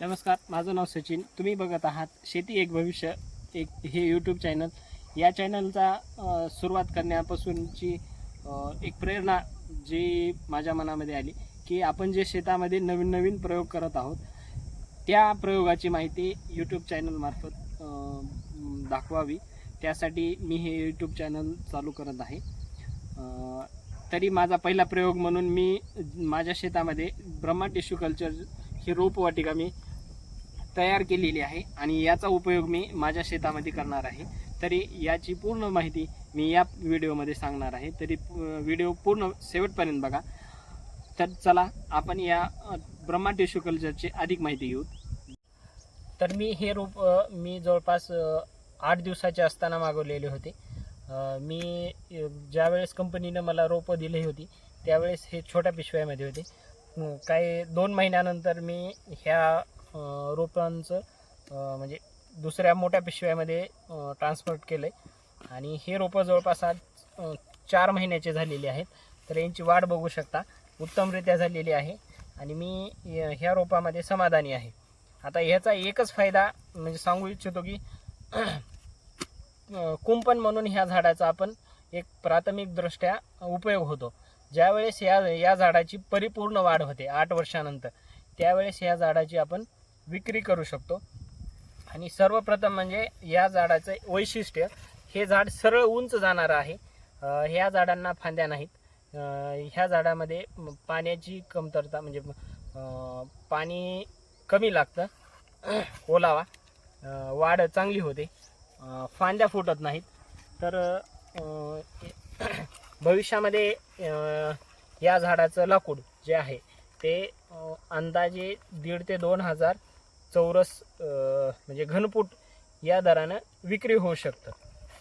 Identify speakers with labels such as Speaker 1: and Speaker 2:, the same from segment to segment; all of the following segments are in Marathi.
Speaker 1: नमस्कार माझं नाव सचिन. तुम्ही बघत आहात शेती एक भविष्य एक हे यूट्यूब चॅनल या चॅनलचा सुरुवात करण्यापासूनची एक प्रेरणा जी माझ्या मनामध्ये आली की आपण जे शेतामध्ये नवीन नवीन प्रयोग करत आहोत त्या प्रयोगाची माहिती यूट्यूब चॅनलमार्फत दाखवावी. त्यासाठी मी हे यूट्यूब चॅनल चालू करत आहे. तरी माझा पहिला प्रयोग म्हणून मी माझ्या शेतामध्ये ब्रह्मा टिश्यू कल्चर ही रोपवाटिका मी तयार केलेली आहे आणि याचा उपयोग मी माझ्या शेतामध्ये करणार आहे. तरी याची पूर्ण माहिती मी या व्हिडिओमध्ये सांगणार आहे. तरी व्हिडिओ पूर्ण शेवटपर्यंत बघा. तर चला आपण या ब्रह्मा टिश्यू कल्चरची अधिक माहिती घेऊ. तर मी हे रोप मी जवळपास आठ दिवसाचे असताना मागवलेले होते. मी ज्यावेळेस कंपनीनं मला रोपं दिली होती त्यावेळेस हे छोट्या पिशव्यामध्ये होते. काही दोन महिन्यानंतर मी ह्या रोपांचं म्हणजे दुसऱ्या मोठ्या पिशव्यामध्ये ट्रान्सपोर्ट केलं आहे आणि हे रोपं जवळपास आज चार महिन्याचे झालेले आहेत. तर यांची वाढ बघू शकता. उत्तमरित्या झालेली आहे. आणि मी ह्या रोपामध्ये समाधानी आहे. आता ह्याचा एकच फायदा म्हणजे सांगू इच्छितो की कुंपण म्हणून ह्या झाडाचा आपण एक प्राथमिकदृष्ट्या उपयोग होतो. ज्यावेळेस या या झाडाची परिपूर्ण वाढ होते आठ वर्षानंतर त्यावेळेस ह्या झाडाची आपण विक्री करू शकतो. आणि सर्वप्रथम म्हणजे या झाडाचं वैशिष्ट्य हे झाड सरळ उंच जाणारं आहे. ह्या झाडांना फांद्या नाहीत. ह्या झाडामध्ये पाण्याची कमतरता म्हणजे पाणी कमी लागतं. ओलावा वाढ चांगली होते. फांद्या फुटत नाहीत. तर भविष्यामध्ये या झाडाचं लाकूड जे आहे ते अंदाजे दीड ते दोन हजार चौरस म्हणजे घनफूट या दरानं विक्री होऊ शकतं.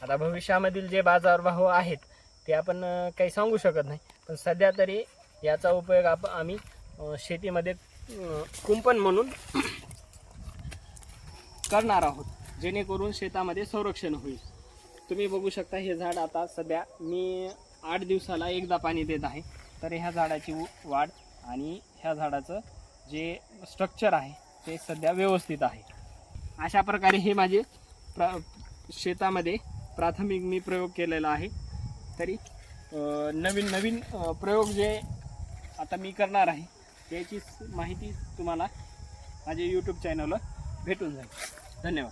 Speaker 1: आता भविष्यामधील जे बाजारभाव आहेत ते आपण काही सांगू शकत नाही. पण सध्या तरी याचा उपयोग आप आम्ही शेतीमध्ये कुंपण म्हणून करणार आहोत जेणेकरून शेतामध्ये संरक्षण होईल. तुम्ही बघू शकता हे झाड आता सध्या मी आठ दिवसाला एकदा पाणी देत आहे. तर ह्या झाडाची वाढ आणि ह्या झाडाचं जे स्ट्रक्चर आहे ते सध्या व्यवस्थित आहे. अशा प्रकारे हे माझे प्र शेतामध्ये प्राथमिक मी प्रयोग केलेला आहे. तरी नवीन नवीन प्रयोग जे आता मी करणार आहे त्याची माहिती तुम्हाला माझ्या यूट्यूब चॅनलवर भेटून जाईल. धन्यवाद.